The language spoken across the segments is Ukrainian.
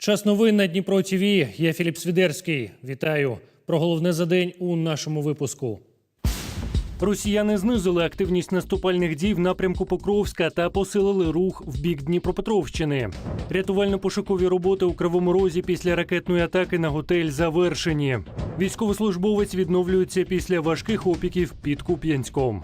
Час новин на Дніпро ТВ. Я Філіп Свідерський. Вітаю. Про головне за день у нашому випуску. Росіяни знизили активність наступальних дій в напрямку Покровська та посилили рух в бік Дніпропетровщини. Рятувально-пошукові роботи у Кривому Розі після ракетної атаки на готель завершені. Військовослужбовець відновлюється після важких опіків під Куп'янськом.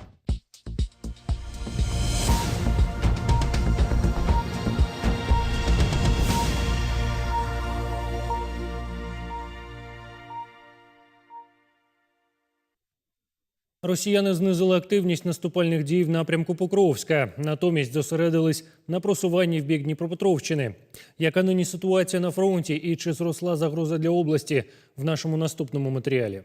Росіяни знизили активність наступальних дій в напрямку Покровська. Натомість зосередились на просуванні в бік Дніпропетровщини. Яка нині ситуація на фронті і чи зросла загроза для області в нашому наступному матеріалі?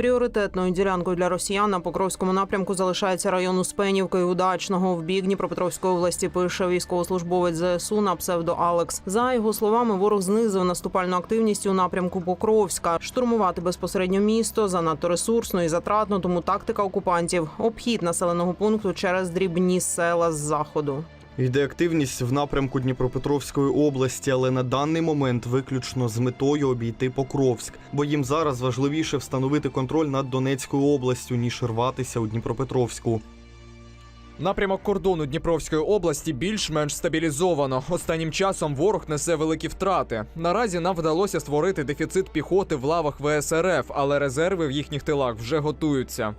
Пріоритетною ділянкою для росіян на Покровському напрямку залишається район Успенівки і Удачного. В бік Дніпропетровської області пише військовослужбовець ЗСУ на псевдо Алекс. За його словами, ворог знизив наступальну активність у напрямку Покровська. Штурмувати безпосередньо місто занадто ресурсно і затратно, тому тактика окупантів обхід населеного пункту через дрібні села з заходу. Йде активність в напрямку Дніпропетровської області, але на даний момент виключно з метою обійти Покровськ, бо їм зараз важливіше встановити контроль над Донецькою областю, ніж рватися у Дніпропетровську. Напрямок кордону Дніпровської області більш-менш стабілізовано. Останнім часом ворог несе великі втрати. Наразі нам вдалося створити дефіцит піхоти в лавах ВСРФ, але резерви в їхніх тилах вже готуються.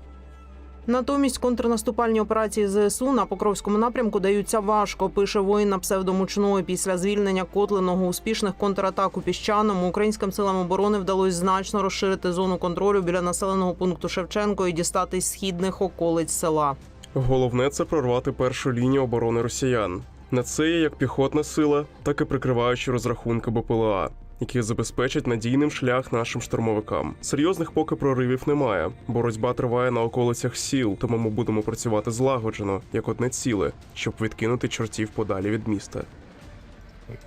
Натомість контрнаступальні операції ЗСУ на Покровському напрямку даються важко. Пише воїн на псевдомучної. Після звільнення Котленого успішних контратак у піщаному українським силам оборони вдалося значно розширити зону контролю біля населеного пункту Шевченко і дістатись східних околиць села. Головне це прорвати першу лінію оборони росіян. На це є як піхотна сила, так і прикриваючі розрахунки БПЛА, які забезпечать надійним шлях нашим штурмовикам. Серйозних поки проривів немає. Боротьба триває на околицях сіл, тому ми будемо працювати злагоджено, як одне ціле, щоб відкинути чортів подалі від міста.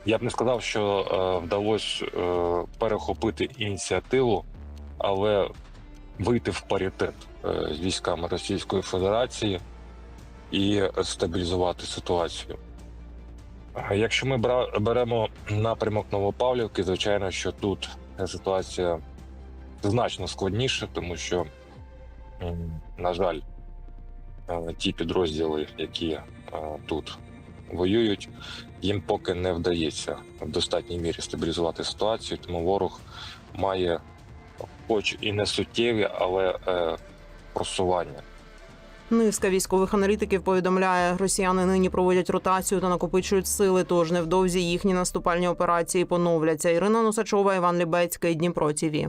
Я б не сказав, що е, вдалося е, перехопити ініціативу, але вийти в паритет е, з військами Російської Федерації і стабілізувати ситуацію. Якщо ми беремо напрямок Новопавлівки, звичайно, що тут ситуація значно складніша, тому що, на жаль, е, ті підрозділи, які е, тут воюють, їм поки не вдається в достатній мірі стабілізувати ситуацію, тому ворог має, хоч і не суттєві, але е, просування. Низка військових аналітиків повідомляє, росіяни нині проводять ротацію та накопичують сили. Тож невдовзі їхні наступальні операції поновляться. Ірина Носачова, Іван Лібецький, Дніпро ТІВІ.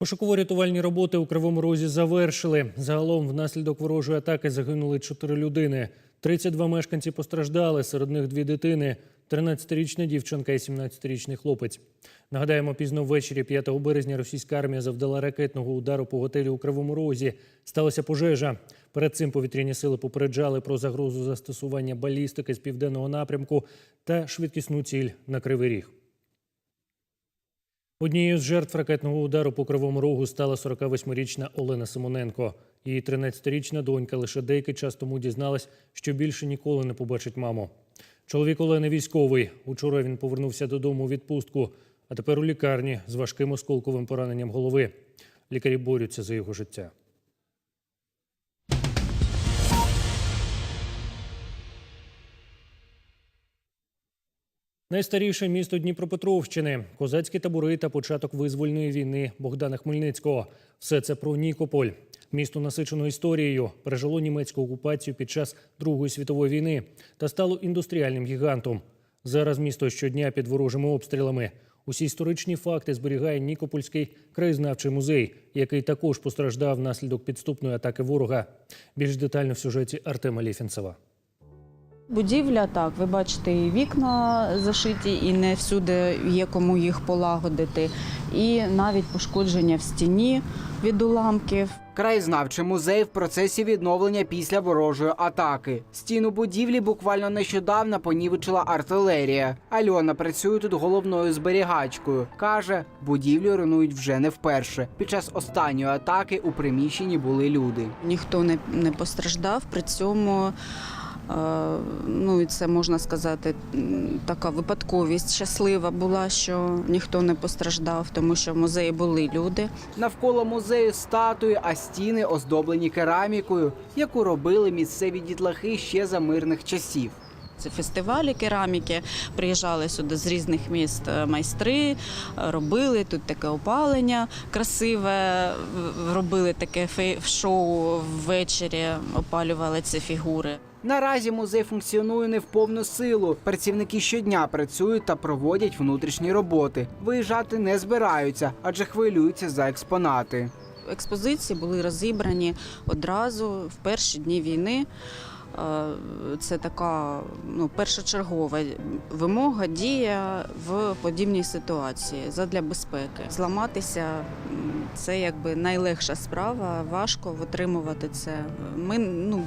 Пошуково-рятувальні роботи у Кривому Розі завершили. Загалом внаслідок ворожої атаки загинули 4 людини. 32 мешканці постраждали, серед них дві дитини, 13-річна дівчинка і 17-річний хлопець. Нагадаємо, пізно ввечері 5 березня російська армія завдала ракетного удару по готелю у Кривому Розі. Сталася пожежа. Перед цим повітряні сили попереджали про загрозу застосування балістики з південного напрямку та швидкісну ціль на Кривий Ріг. Однією з жертв ракетного удару по кривому рогу стала 48-річна Олена Симоненко. Її 13-річна донька лише деякий час тому дізналась, що більше ніколи не побачить маму. Чоловік Олени військовий. Учора він повернувся додому у відпустку, а тепер у лікарні з важким осколковим пораненням голови. Лікарі борються за його життя. Найстаріше місто Дніпропетровщини, козацькі табори та початок визвольної війни Богдана Хмельницького. Все це про Нікополь. Місто насичено історією, пережило німецьку окупацію під час Другої світової війни та стало індустріальним гігантом. Зараз місто щодня під ворожими обстрілами. Усі історичні факти зберігає Нікопольський краєзнавчий музей, який також постраждав внаслідок підступної атаки ворога. Більш детально в сюжеті Артема Ліфінцева. Будівля, так, ви бачите, і вікна зашиті, і не всюди є кому їх полагодити. І навіть пошкодження в стіні від уламків. Краєзнавчий музей в процесі відновлення після ворожої атаки. Стіну будівлі буквально нещодавно понівечила артилерія. Альона працює тут головною зберігачкою. Каже, будівлю руйнують вже не вперше. Під час останньої атаки у приміщенні були люди. Ніхто не, не постраждав. При цьому Ну і це можна сказати, така випадковість щаслива була, що ніхто не постраждав, тому що в музеї були люди. Навколо музею статуї, а стіни оздоблені керамікою, яку робили місцеві дітлахи ще за мирних часів. Це фестивалі кераміки. Приїжджали сюди з різних міст е, майстри, е, робили тут таке опалення красиве, робили таке шоу ввечері, опалювали ці фігури. Наразі музей функціонує не в повну силу. Працівники щодня працюють та проводять внутрішні роботи. Виїжджати не збираються, адже хвилюються за експонати. Експозиції були розібрані одразу в перші дні війни. Е, Це така ну, першочергова вимога, дія в подібній ситуації задля безпеки. Зламатися це якби найлегша справа, важко витримувати це. Ми, ну,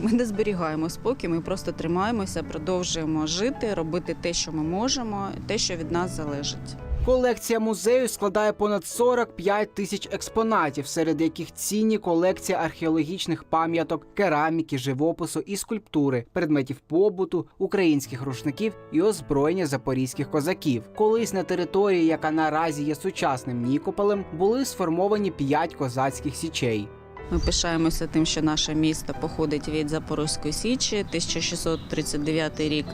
ми не зберігаємо спокій, ми просто тримаємося, продовжуємо жити, робити те, що ми можемо, те, що від нас залежить. Колекція музею складає понад 45 тисяч експонатів, серед яких цінні колекції археологічних пам'яток, кераміки, живопису і скульптури, предметів побуту, українських рушників і озброєння запорізьких козаків. Колись на території, яка наразі є сучасним Нікополем, були сформовані п'ять козацьких січей. Ми пишаємося тим, що наше місто походить від Запорозької Січі, 1639 рік,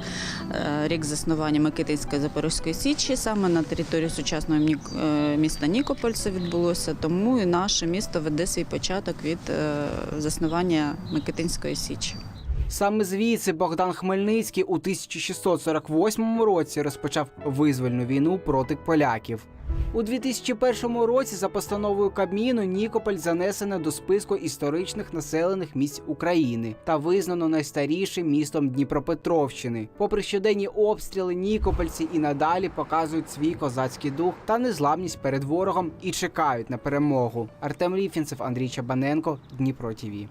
е, рік заснування Микитинської Запорозької Січі. Саме на території сучасного е, міста Нікополь це відбулося. Тому і наше місто веде свій початок від е, заснування Микитинської Січі. Саме звідси Богдан Хмельницький у 1648 році розпочав визвольну війну проти поляків. У 2001 році за постановою Кабміну Нікополь занесено до списку історичних населених місць України та визнано найстарішим містом Дніпропетровщини. Попри щоденні обстріли, нікопольці і надалі показують свій козацький дух та незламність перед ворогом і чекають на перемогу. Артем Ліфінцев, Андрій Чабаненко, Дніпро ТІВІ.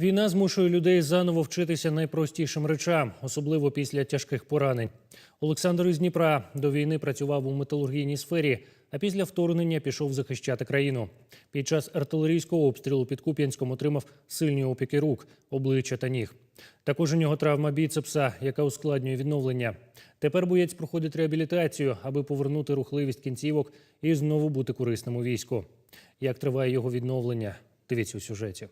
Війна змушує людей заново вчитися найпростішим речам, особливо після тяжких поранень. Олександр із Дніпра до війни працював у металургійній сфері, а після вторгнення пішов захищати країну. Під час артилерійського обстрілу під Куп'янськом отримав сильні опіки рук, обличчя та ніг. Також у нього травма біцепса, яка ускладнює відновлення. Тепер боєць проходить реабілітацію, аби повернути рухливість кінцівок і знову бути корисним у війську. Як триває його відновлення? Дивіться у сюжеті.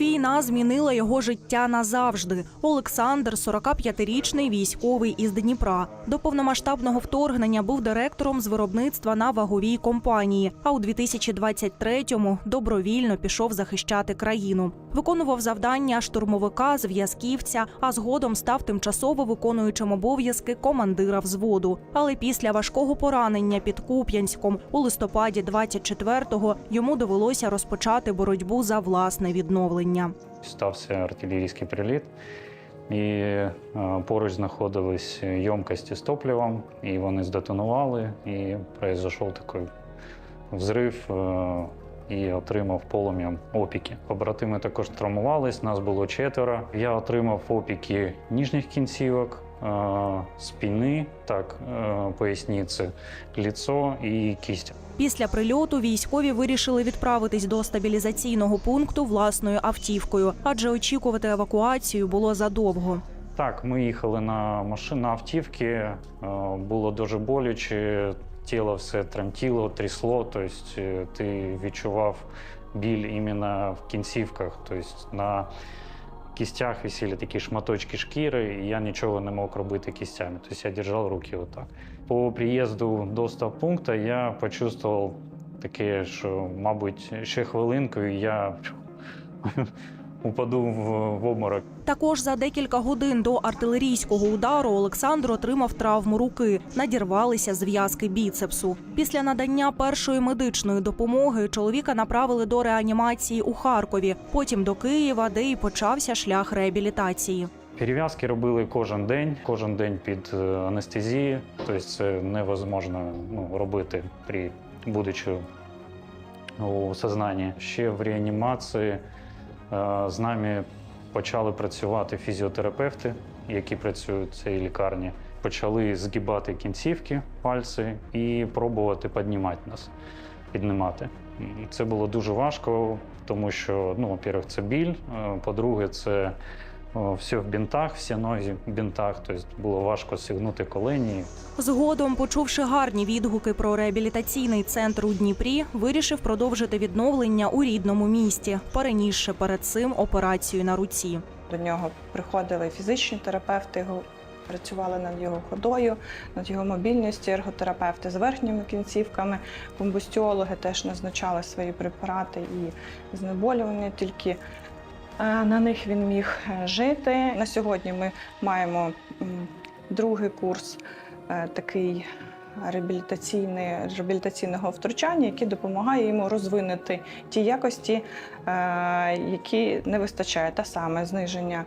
Війна змінила його життя назавжди. Олександр, 45-річний військовий із Дніпра. До повномасштабного вторгнення був директором з виробництва на ваговій компанії. А у 2023-му добровільно пішов захищати країну. Виконував завдання штурмовика, зв'язківця, а згодом став тимчасово виконуючим обов'язки командира взводу. Але після важкого поранення під Куп'янськом у листопаді 24-го йому довелося розпочати боротьбу за власне відновлення. Стався артилерійський приліт, і е, поруч знаходились ємкості з топливом, і вони здетонували, і пройшов такий взрив. е, І отримав полум'ям опіки. Побратими також травмувались, нас було четверо. Я отримав опіки ніжніх кінцівок, спини, так, поясниці, ліцо і кість. Після прильоту військові вирішили відправитись до стабілізаційного пункту власною автівкою, адже очікувати евакуацію було задовго. Так, ми їхали на машині на автівки. Було дуже боляче, тіло все тремтіло, трясло. Тобто е, ти відчував біль іменно в кінцівках. Тобто на кістях висіли такі шматочки шкіри, і я нічого не мог робити кістями. Тобто я держав руки отак. По приїзду до стаб-пункту я почувствував таке, що, мабуть, ще хвилинку, і я упаду в, в обморок. Також за декілька годин до артилерійського удару Олександр отримав травму руки, надірвалися зв'язки біцепсу. Після надання першої медичної допомоги чоловіка направили до реанімації у Харкові, потім до Києва, де і почався шлях реабілітації. Перев'язки робили кожен день, кожен день під е, анестезією. Тобто це невозможно ну, робити при будучи у сознанні. Ще в реанімації з нами почали працювати фізіотерапевти, які працюють в цій лікарні. Почали згибати кінцівки, пальці і пробувати піднімати нас, піднімати. Це було дуже важко, тому що, ну, во-первых, це біль, е, по-друге, це все в бінтах, всі ноги в бінтах, тобто було важко сігнути колені. Згодом, почувши гарні відгуки про реабілітаційний центр у Дніпрі, вирішив продовжити відновлення у рідному місті, перенісши перед цим операцію на руці. До нього приходили фізичні терапевти, працювали над його ходою, над його мобільністю, ерготерапевти з верхніми кінцівками, комбустіологи теж назначали свої препарати і знеболювання, тільки на них він міг е, жити. На сьогодні ми маємо другий курс е, такий реабілітаційний, реабілітаційного втручання, який допомагає йому розвинути ті якості, е, які не вистачає, та саме зниження,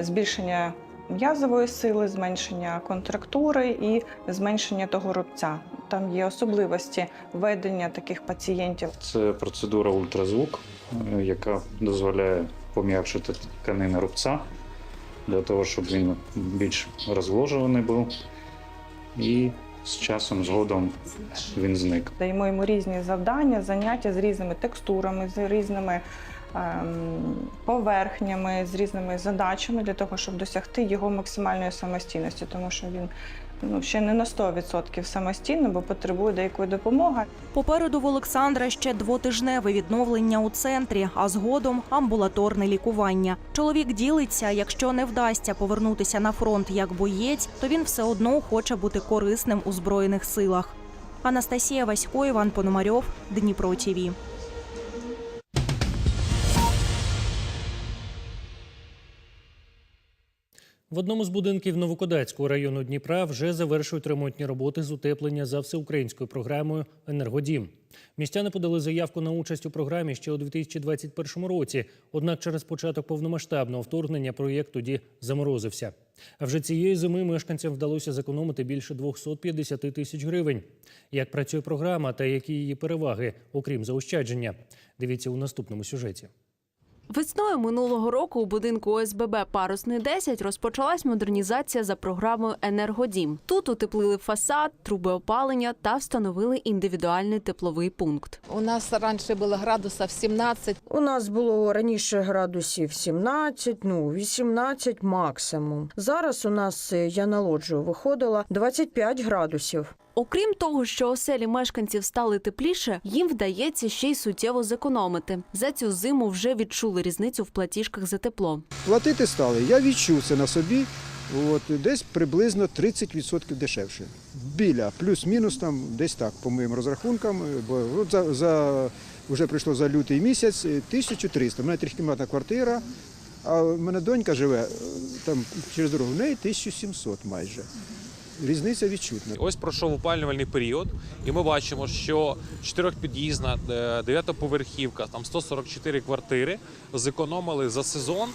збільшення м'язової сили, зменшення контрактури і зменшення того рубця. Там є особливості ведення таких пацієнтів. Це процедура ультразвук, яка дозволяє пом'якшити тканини рубця для того, щоб він більш розложуваний був. І з часом згодом він зник. Даємо йому різні завдання, заняття з різними текстурами, з різними ем, поверхнями, з різними задачами для того, щоб досягти його максимальної самостійності, тому що він ну, ще не на 100% самостійно, бо потребує деякої допомоги. Попереду в Олександра ще двотижневе відновлення у центрі, а згодом амбулаторне лікування. Чоловік ділиться, якщо не вдасться повернутися на фронт як боєць, то він все одно хоче бути корисним у збройних силах. Анастасія Васько, Іван Пономарьов, Дніпро ТІВІ. В одному з будинків Новокодацького району Дніпра вже завершують ремонтні роботи з утеплення за всеукраїнською програмою Енергодім. Містяни подали заявку на участь у програмі ще у 2021 році. Однак через початок повномасштабного вторгнення проєкт тоді заморозився. А вже цієї зими мешканцям вдалося зекономити більше 250 тисяч гривень. Як працює програма та які її переваги, окрім заощадження, дивіться у наступному сюжеті. Весною минулого року у будинку ОСББ Парусний 10 розпочалась модернізація за програмою Енергодім. Тут утеплили фасад, труби опалення та встановили індивідуальний тепловий пункт. У нас раніше було градусів 17. У нас було раніше градусів 17, ну 18 максимум. Зараз у нас е, я на лоджію виходила 25 градусів. Окрім того, що оселі мешканців стали тепліше, їм вдається ще й суттєво зекономити. За цю зиму вже відчули різницю в платіжках за тепло. Платити стали. Я відчув це на собі. От десь приблизно 30% дешевше. Біля плюс-мінус там десь так, по моїм розрахункам. Бо от за, за вже прийшло за лютий місяць е, 1300. У мене трьохкімнатна квартира, а в мене донька живе е, там через дорогу. В неї 1700 майже. Різниця відчутна. Ось пройшов опалювальний період, і ми бачимо, що чотирьохпід'їзна, е, дев'ятоповерхівка, там 144 квартири зекономили за сезон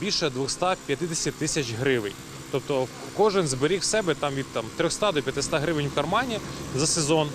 більше 250 тисяч гривень. Тобто кожен зберіг в себе там від там 300 до 500 гривень в кармані за сезон.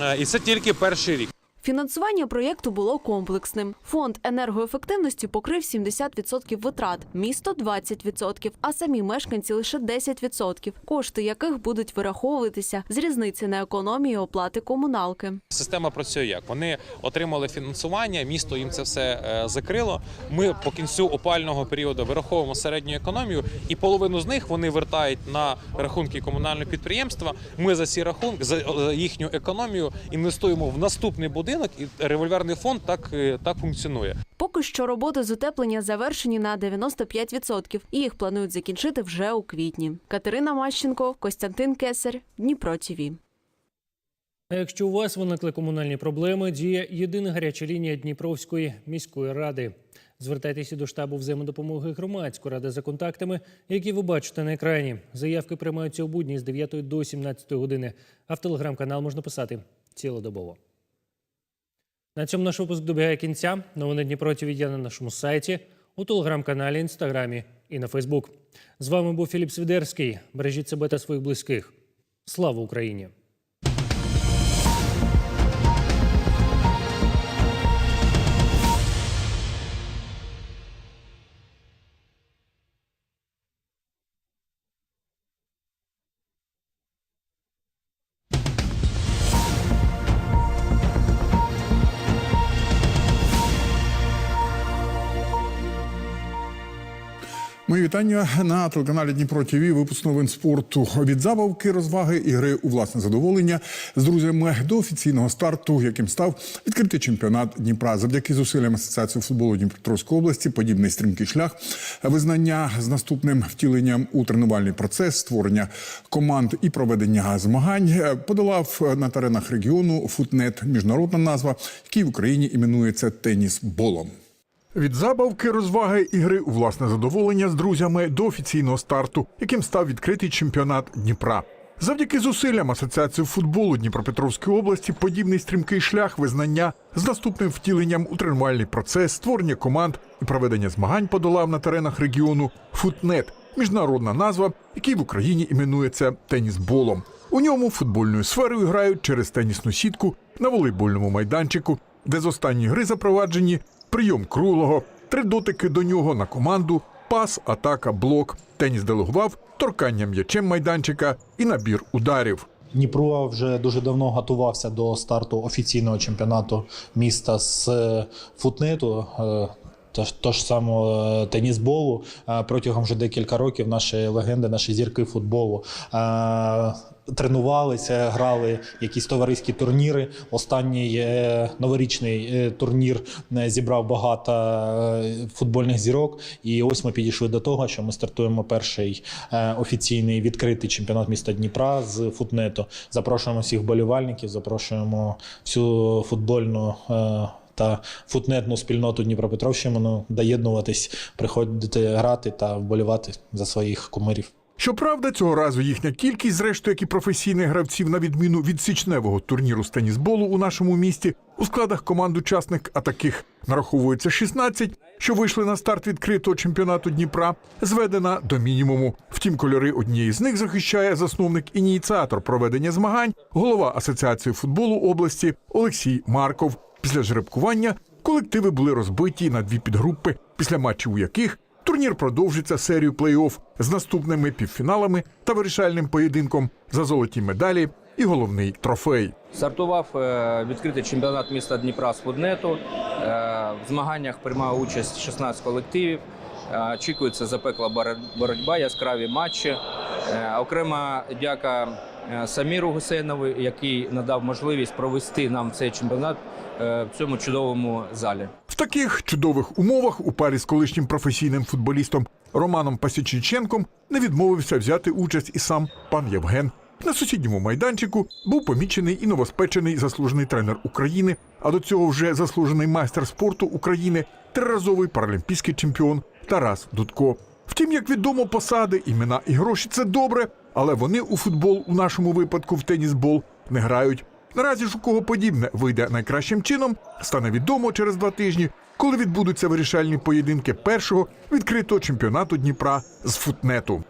Е, І це тільки перший рік. Фінансування проєкту було комплексним. Фонд енергоефективності покрив 70% витрат, місто 20%, а самі мешканці лише 10%, кошти яких будуть вираховуватися з різниці на економії оплати комуналки. Система працює як вони отримали фінансування, місто їм це все е, закрило. Ми по кінцю опального періоду вираховуємо середню економію, і половину з них вони вертають на рахунки комунального підприємства. Ми за ці рахунки за е, їхню економію інвестуємо в наступний будинок, і револьверний фонд так, е, так функціонує. Поки що роботи з утеплення завершені на 95%, і їх планують закінчити вже у квітні. Катерина Мащенко, Костянтин Кесар, Дніпро ТІВІ. А якщо у вас виникли комунальні проблеми, діє єдина гаряча лінія Дніпровської міської ради. Звертайтеся до штабу взаємодопомоги громадської ради за контактами, які ви бачите на екрані. Заявки приймаються у будні з 9 до 17 години. А в телеграм-канал можна писати цілодобово. На цьому наш випуск добігає кінця. Новини Дніпро ТВ є на нашому сайті, у телеграм-каналі, інстаграмі і на Фейсбук. З вами був Філіп Свідерський. Бережіть себе та своїх близьких. Слава Україні! Мої вітання на телеканалі Дніпро ТВ. Випуск новин спорту від забавки, розваги і гри у власне задоволення з друзями до офіційного старту, яким став відкритий чемпіонат Дніпра. Завдяки зусиллям Асоціації футболу Дніпропетровської області, подібний стрімкий шлях визнання з наступним втіленням у тренувальний процес, створення команд і проведення змагань е, подолав на теренах регіону футнет, міжнародна назва, який в Україні іменується теніс-болом. Від забавки, розваги і гри у власне задоволення з друзями до офіційного старту, яким став відкритий чемпіонат Дніпра. Завдяки зусиллям Асоціації футболу Дніпропетровської області подібний стрімкий шлях визнання з наступним втіленням у тренувальний процес, створення команд і проведення змагань подолав на теренах регіону Футнет, міжнародна назва, який в Україні іменується тенісболом. У ньому футбольною сферою грають через тенісну сітку на волейбольному майданчику, де з останньої гри запроваджені прийом круглого, три дотики до нього на команду, пас, атака, блок. Теніс делегував торкання м'ячем майданчика і набір ударів. Дніпро вже дуже давно готувався до старту офіційного чемпіонату міста з е, футнету. е, Тож, тож самого е, тенісболу Е, протягом вже декілька років наші легенди, наші зірки футболу тренувалися, грали якісь товариські турніри. Останній е, новорічний е, турнір е, зібрав багато футбольних зірок. І ось ми підійшли до того, що ми стартуємо перший офіційний відкритий чемпіонат міста Дніпра з футнету. Запрошуємо всіх болівальників, запрошуємо всю футбольну. Та футнетну спільноту Дніпропетровщини ну, доєднуватись, приходити грати та вболівати за своїх кумирів. Щоправда, цього разу їхня кількість, зрештою, як і професійних гравців, на відміну від січневого турніру з тенісболу у нашому місті, у складах команд учасник, а таких нараховується 16, що вийшли на старт відкритого чемпіонату Дніпра, зведена до мінімуму. Втім, кольори однієї з них захищає засновник ініціатор проведення змагань, голова Асоціації футболу області Олексій Марков. Після жеребкування колективи були розбиті на дві підгрупи, після матчів у яких турнір продовжиться серію плей-офф з наступними півфіналами та вирішальним поєдинком за золоті медалі і головний трофей. Стартував е, відкритий чемпіонат міста Дніпра з фуднету. Е, В змаганнях приймав участь 16 колективів. Е, Очікується запекла боротьба, яскраві матчі. Окрема дяка Саміру Гусейнову, який надав можливість провести нам цей чемпіонат в цьому чудовому залі. Таких чудових умовах у парі з колишнім професійним футболістом Романом Пасічниченком не відмовився взяти участь і сам пан Євген. На сусідньому майданчику був помічений і новоспечений заслужений тренер України, а до цього вже заслужений майстер спорту України, триразовий паралімпійський чемпіон Тарас Дудко. Втім, як відомо, посади, імена і гроші це добре, але вони у футбол, у нашому випадку в тенісбол, не грають. Наразі ж у кого подібне вийде найкращим чином, стане відомо через два тижні, коли відбудуться вирішальні поєдинки першого відкритого чемпіонату Дніпра з футнету.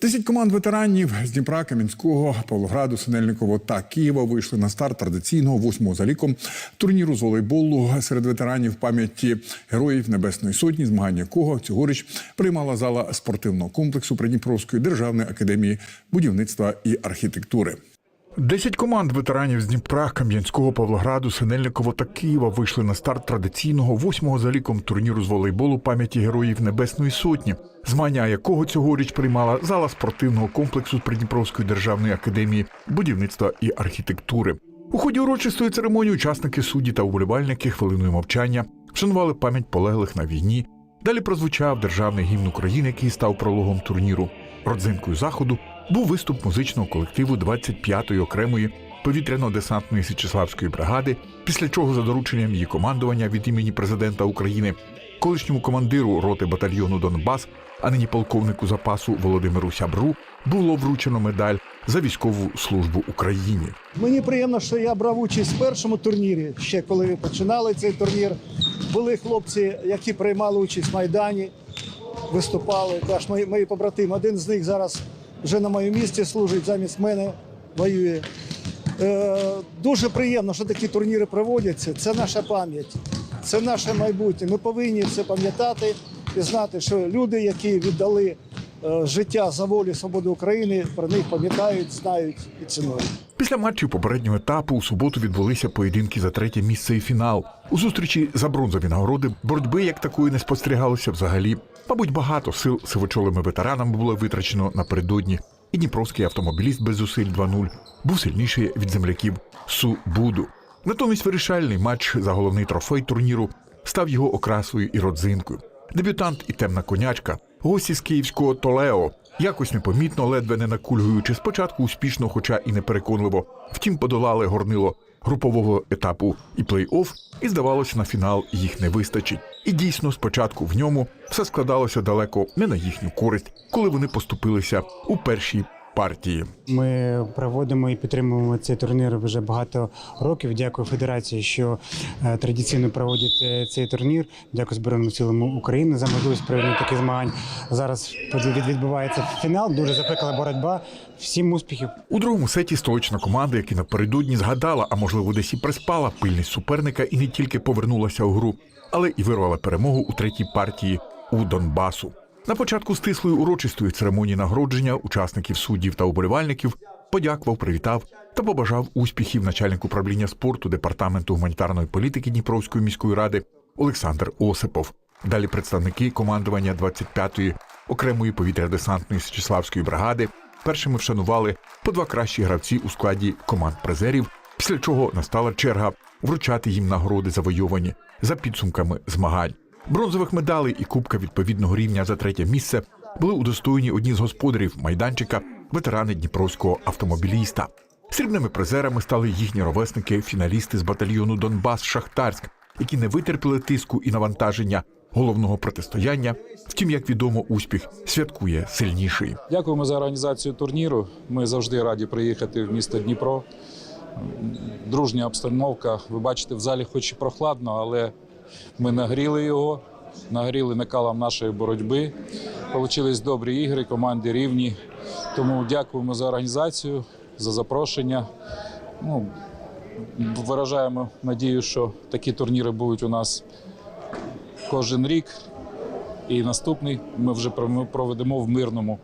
Десять команд ветеранів з Дніпра, Кам'янського, Павлограду, Синельниково та Києва вийшли на старт традиційного восьмого за ліком турніру з волейболу серед ветеранів пам'яті героїв Небесної Сотні, змагання якого цьогоріч приймала зала спортивного комплексу Придніпровської державної академії будівництва і архітектури. Десять команд ветеранів з Дніпра, Кам'янського, Павлограду, Синельниково та Києва вийшли на старт традиційного восьмого за ліком турніру з волейболу пам'яті героїв Небесної Сотні, змагання якого цьогоріч приймала зала спортивного комплексу Придніпровської державної академії будівництва і архітектури. У ході урочистої церемонії учасники судді та уболівальники хвилиною мовчання вшанували пам'ять полеглих на війні. Далі прозвучав державний гімн України, який став прологом турніру. Родзинкою заходу був виступ музичного колективу 25-ї окремої повітряно-десантної Січеславської бригади, після чого за дорученням її командування від імені президента України, колишньому командиру роти батальйону Донбас, а нині полковнику запасу Володимиру Сябру, було вручено медаль за військову службу Україні. Мені приємно, що я брав участь в першому турнірі, ще коли починали цей турнір. Були хлопці, які приймали участь в Майдані, виступали. Теж мої, мої побратими. Один з них зараз вже на моєму місці служить, замість мене воює. Е, дуже приємно, що такі турніри проводяться. Це наша пам'ять, це наше майбутнє. Ми повинні це пам'ятати і знати, що люди, які віддали життя за волю і свободу України, про них пам'ятають, знають і цінують. Після матчів попереднього етапу у суботу відбулися поєдинки за третє місце і фінал. У зустрічі за бронзові нагороди боротьби як такої не спостерігалося взагалі. Мабуть, багато сил сивочолими ветеранами було витрачено напередодні. І дніпровський автомобіліст без зусиль 2-0 був сильніший від земляків Су Буду. Натомість вирішальний матч за головний трофей турніру став його окрасою і родзинкою. Дебютант і темна конячка, гості з київського Толео, якось непомітно, ледве не накульгуючи спочатку успішно, хоча і непереконливо. Втім, подолали горнило групового етапу і плей-офф, і здавалося, на фінал їх не вистачить. І дійсно, спочатку в ньому все складалося далеко не на їхню користь, коли вони поступилися у першій партії. Ми проводимо і підтримуємо цей турнір вже багато років. Дякую Федерації, що е, традиційно проводять е, цей турнір. Дякую Збройним силам України за можливість проведення таких змагань. Зараз від- відбувається фінал. Дуже запекла боротьба. Всім успіхів. У другому сеті столична команда, яка напередодні згадала, а можливо десь і приспала пильність суперника і не тільки повернулася у гру, але і вирвала перемогу у третій партії у Донбасу. На початку стислої урочистої церемонії нагородження учасників суддів та уболівальників подякував, привітав та побажав успіхів начальник управління спорту департаменту гуманітарної політики Дніпровської міської ради Олександр Осипов. Далі представники командування 25-ї окремої повітря-десантної Січеславської бригади першими вшанували по два кращі гравці у складі команд призерів, після чого настала черга вручати їм нагороди завойовані за підсумками змагань. Бронзових медалей і кубка відповідного рівня за третє місце були удостоєні одні з господарів майданчика, ветерани дніпровського автомобіліста. Срібними призерами стали їхні ровесники, фіналісти з батальйону Донбас Шахтарськ, які не витерпіли тиску і навантаження головного протистояння. Втім, як відомо, успіх святкує сильніший. Дякуємо за організацію турніру. Ми завжди раді приїхати в місто Дніпро. Дружня обстановка. Ви бачите, в залі хоч і прохладно, але ми нагріли його, нагріли накалом нашої боротьби. Получились добрі ігри, команди рівні. Тому дякуємо за організацію, за запрошення. Ну, виражаємо надію, що такі турніри будуть у нас кожен рік. І наступний ми вже проведемо в мирному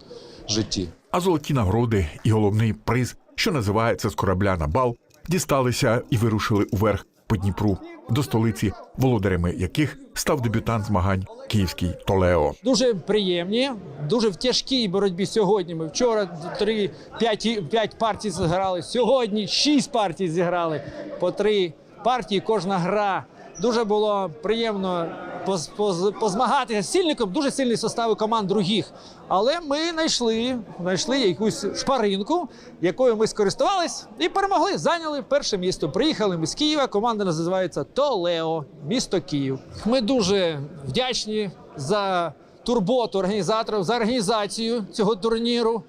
житті. А золоті нагороди і головний приз, що називається з корабля на бал, дісталися і вирушили уверх по Дніпру до столиці, володарями яких став дебютант змагань Київський Толео. Дуже приємні, дуже в тяжкій боротьбі сьогодні. Ми вчора три п'ять п'ять партій зіграли. Сьогодні шість партій зіграли по три партії. Кожна гра. Дуже було приємно поз- поз- позмагатися з сильником. Дуже сильний состави команд других. Але ми знайшли, знайшли якусь шпаринку, якою ми скористувались і перемогли. Зайняли перше місто. Приїхали ми з Києва. Команда називається Толео, місто Київ. Ми дуже вдячні за турботу організаторів, за організацію цього турніру.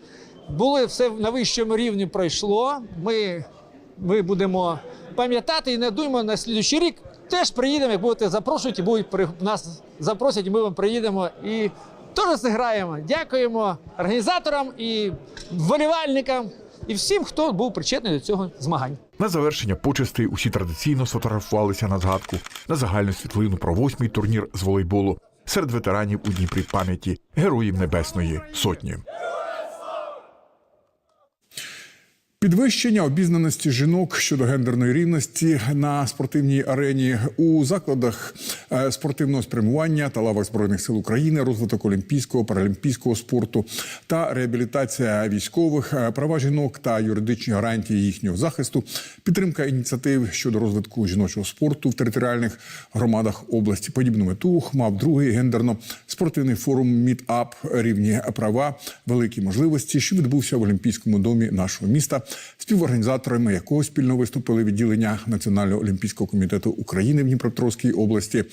Були все на вищому рівні пройшло. Ми, ми будемо пам'ятати і не думаємо на слідуючий рік. Теж приїдемо, як будете запрошувати, будуть при- нас запросять, ми вам приїдемо і теж зіграємо. Дякуємо організаторам і вболівальникам і всім, хто був причетний до цього змагань. На завершення почестей усі традиційно сфотографувалися на згадку на загальну світлину про восьмий турнір з волейболу серед ветеранів у Дніпрі пам'яті героїв Небесної Сотні. Підвищення обізнаності жінок щодо гендерної рівності на спортивній арені у закладах е, спортивного спрямування та лавах збройних сил України, розвиток олімпійського паралімпійського спорту та реабілітація військових, е, права жінок та юридичні гарантії їхнього захисту, підтримка ініціатив щодо розвитку жіночого спорту в територіальних громадах області. Подібну мету мав другий гендерно-спортивний форум Мідап рівні права, великі можливості, що відбувся в Олімпійському домі нашого міста, співорганізаторами якого спільно виступили відділення Національного олімпійського комітету України в Дніпропетровській області,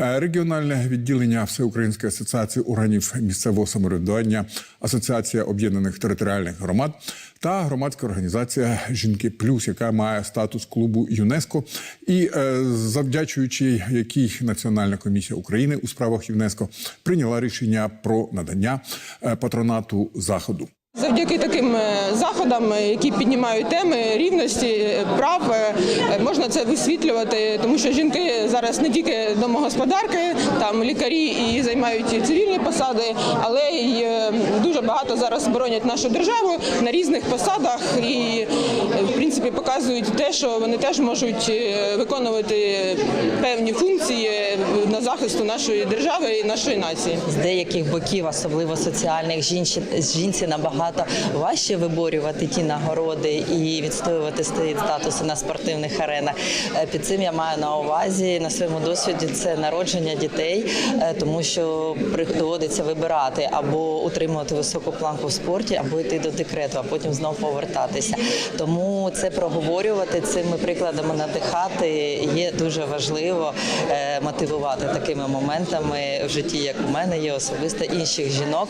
е, регіональне відділення Всеукраїнської асоціації органів місцевого самоврядування, Асоціація об'єднаних територіальних громад та громадська організація Жінки Плюс, яка має статус клубу ЮНЕСКО, і е, завдячуючи якій Національна комісія України у справах ЮНЕСКО прийняла рішення про надання е, патронату заходу. Завдяки таким е, заходам, е, які піднімають теми рівності е, прав, можна це висвітлювати, тому що жінки зараз не тільки домогосподарки, там лікарі і займають цивільні посади, але й дуже багато зараз боронять нашу державу на різних посадах і в принципі показують те, що вони теж можуть виконувати певні функції на захисту нашої держави і нашої нації. з деяких боків, особливо соціальних, жінці, жінці набагато важче виборювати ті нагороди і відстоювати статуси на спортивних аренах. Е, Під цим я маю на увазі на своєму досвіді це народження дітей, е, тому що доводиться вибирати або утримувати високу планку в спорті, або йти до декрету, а потім знову повертатися. Тому це проговорювати цими прикладами надихати є дуже важливо е, мотивувати такими моментами в житті, як у мене є особисто інших жінок,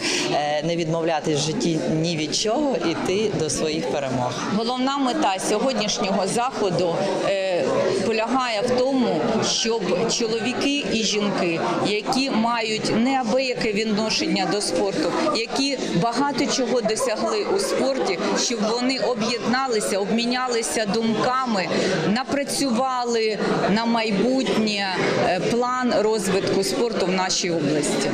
не відмовлятись в житті ні від чого, іти до своїх перемог. Головна мета сьогоднішнього заходу е, полягає в тому, щоб чоловіки і жінки, які мають неабияке відношення до спорту, які багато чого досягли у спорті, щоб вони об'єдналися, обмінялися думками, напрацювали на майбутнє е, план розвитку спорту в нашій області.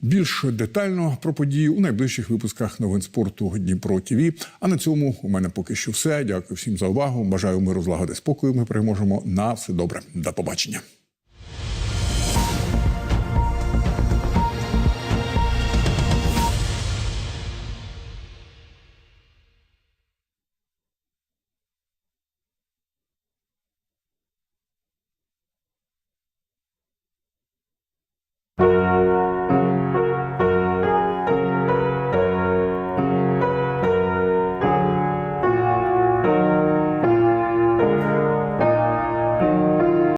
Більш детально про події у найближчих випусках новин спорту Дніпро ТІВІ. А на цьому у мене поки що все. Дякую всім за увагу. Бажаю миру, злагоди, спокою. Ми переможемо на все добре. До побачення.